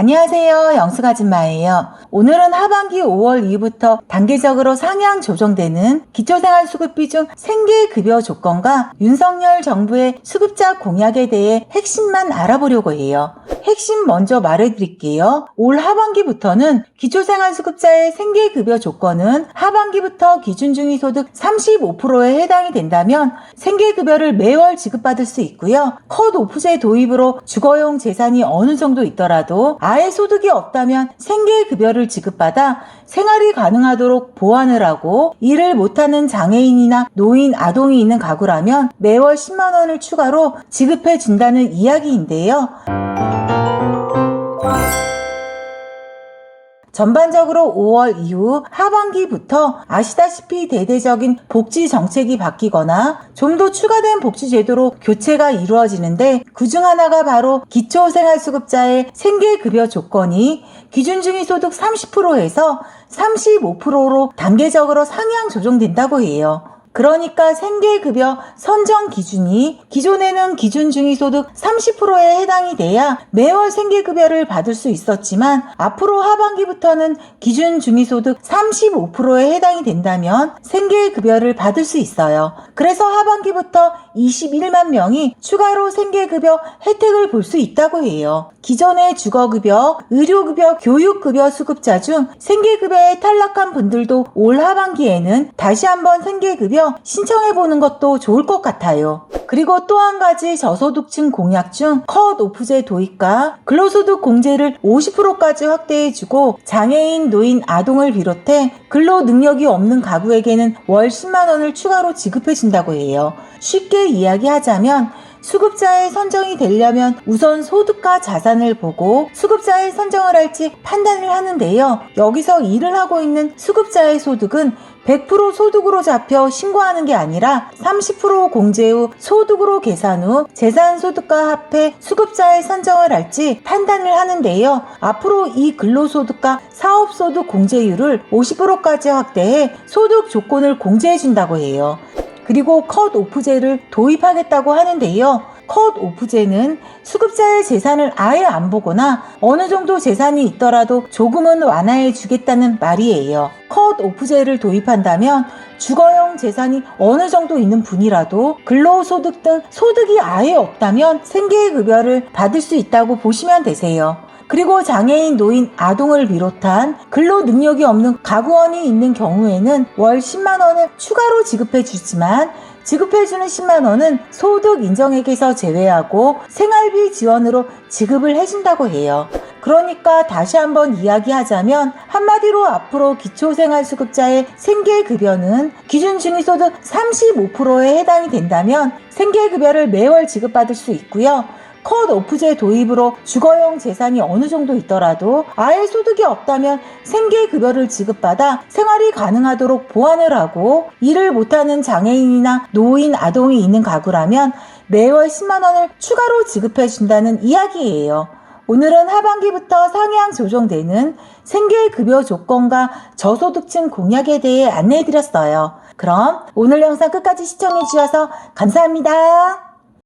안녕하세요. 영수아줌마예요. 오늘은 하반기 5월 이후부터 단계적으로 상향 조정되는 기초생활수급비 중 생계급여 조건과 윤석열 정부의 수급자 공약에 대해 핵심만 알아보려고 해요. 핵심 먼저 말해드릴게요. 올 하반기부터는 기초생활수급자의 생계급여 조건은 하반기부터 기준중위소득 35%에 해당이 된다면 생계급여를 매월 지급받을 수 있고요. 컷오프제 도입으로 주거용 재산이 어느 정도 있더라도 아예 소득이 없다면 생계급여를 지급받아 생활이 가능하도록 보완을 하고 일을 못하는 장애인이나 노인, 아동이 있는 가구라면 매월 10만원을 추가로 지급해 준다는 이야기인데요. 전반적으로 5월 이후 하반기부터 아시다시피 대대적인 복지 정책이 바뀌거나 좀 더 추가된 복지 제도로 교체가 이루어지는데 그중 하나가 바로 기초생활수급자의 생계급여 조건이 기준 중위소득 30%에서 35%로 단계적으로 상향 조정된다고 해요. 그러니까 생계급여 선정 기준이 기존에는 기준 중위소득 30%에 해당이 돼야 매월 생계급여를 받을 수 있었지만 앞으로 하반기부터는 기준 중위소득 35%에 해당이 된다면 생계급여를 받을 수 있어요. 그래서 하반기부터 21만 명이 추가로 생계급여 혜택을 볼 수 있다고 해요. 기존의 주거급여, 의료급여, 교육급여 수급자 중 생계급여에 탈락한 분들도 올 하반기에는 다시 한번 생계급여 신청해 보는 것도 좋을 것 같아요. 그리고 또 한 가지 저소득층 공약 중 컷 오프제 도입과 근로소득 공제를 50%까지 확대해주고 장애인, 노인, 아동을 비롯해 근로 능력이 없는 가구에게는 월 10만 원을 추가로 지급해준다고 해요. 쉽게 이야기하자면 수급자의 선정이 되려면 우선 소득과 자산을 보고 수급자의 선정을 할지 판단을 하는데요. 여기서 일을 하고 있는 수급자의 소득은 100% 소득으로 잡혀 신고하는 게 아니라 30% 공제 후 소득으로 계산 후 재산 소득과 합해 수급자의 선정을 할지 판단을 하는데요. 앞으로 이 근로소득과 사업소득 공제율을 50%까지 확대해 소득 조건을 공제해 준다고 해요. 그리고 컷 오프제를 도입하겠다고 하는데요. 컷 오프제는 수급자의 재산을 아예 안 보거나 어느 정도 재산이 있더라도 조금은 완화해 주겠다는 말이에요. 컷 오프제를 도입한다면 주거용 재산이 어느 정도 있는 분이라도 근로소득 등 소득이 아예 없다면 생계급여를 받을 수 있다고 보시면 되세요. 그리고 장애인, 노인, 아동을 비롯한 근로 능력이 없는 가구원이 있는 경우에는 월 10만 원을 추가로 지급해 주지만 지급해주는 10만원은 소득 인정액에서 제외하고 생활비 지원으로 지급을 해준다고 해요. 그러니까 다시 한번 이야기하자면 한마디로 앞으로 기초생활수급자의 생계급여는 기준 중위소득 35%에 해당이 된다면 생계급여를 매월 지급받을 수 있고요. 컷 오프제 도입으로 주거용 재산이 어느 정도 있더라도 아예 소득이 없다면 생계급여를 지급받아 생활이 가능하도록 보완을 하고 일을 못하는 장애인이나 노인, 아동이 있는 가구라면 매월 10만원을 추가로 지급해준다는 이야기예요. 오늘은 하반기부터 상향 조정되는 생계급여 조건과 저소득층 공약에 대해 안내해드렸어요. 그럼 오늘 영상 끝까지 시청해주셔서 감사합니다.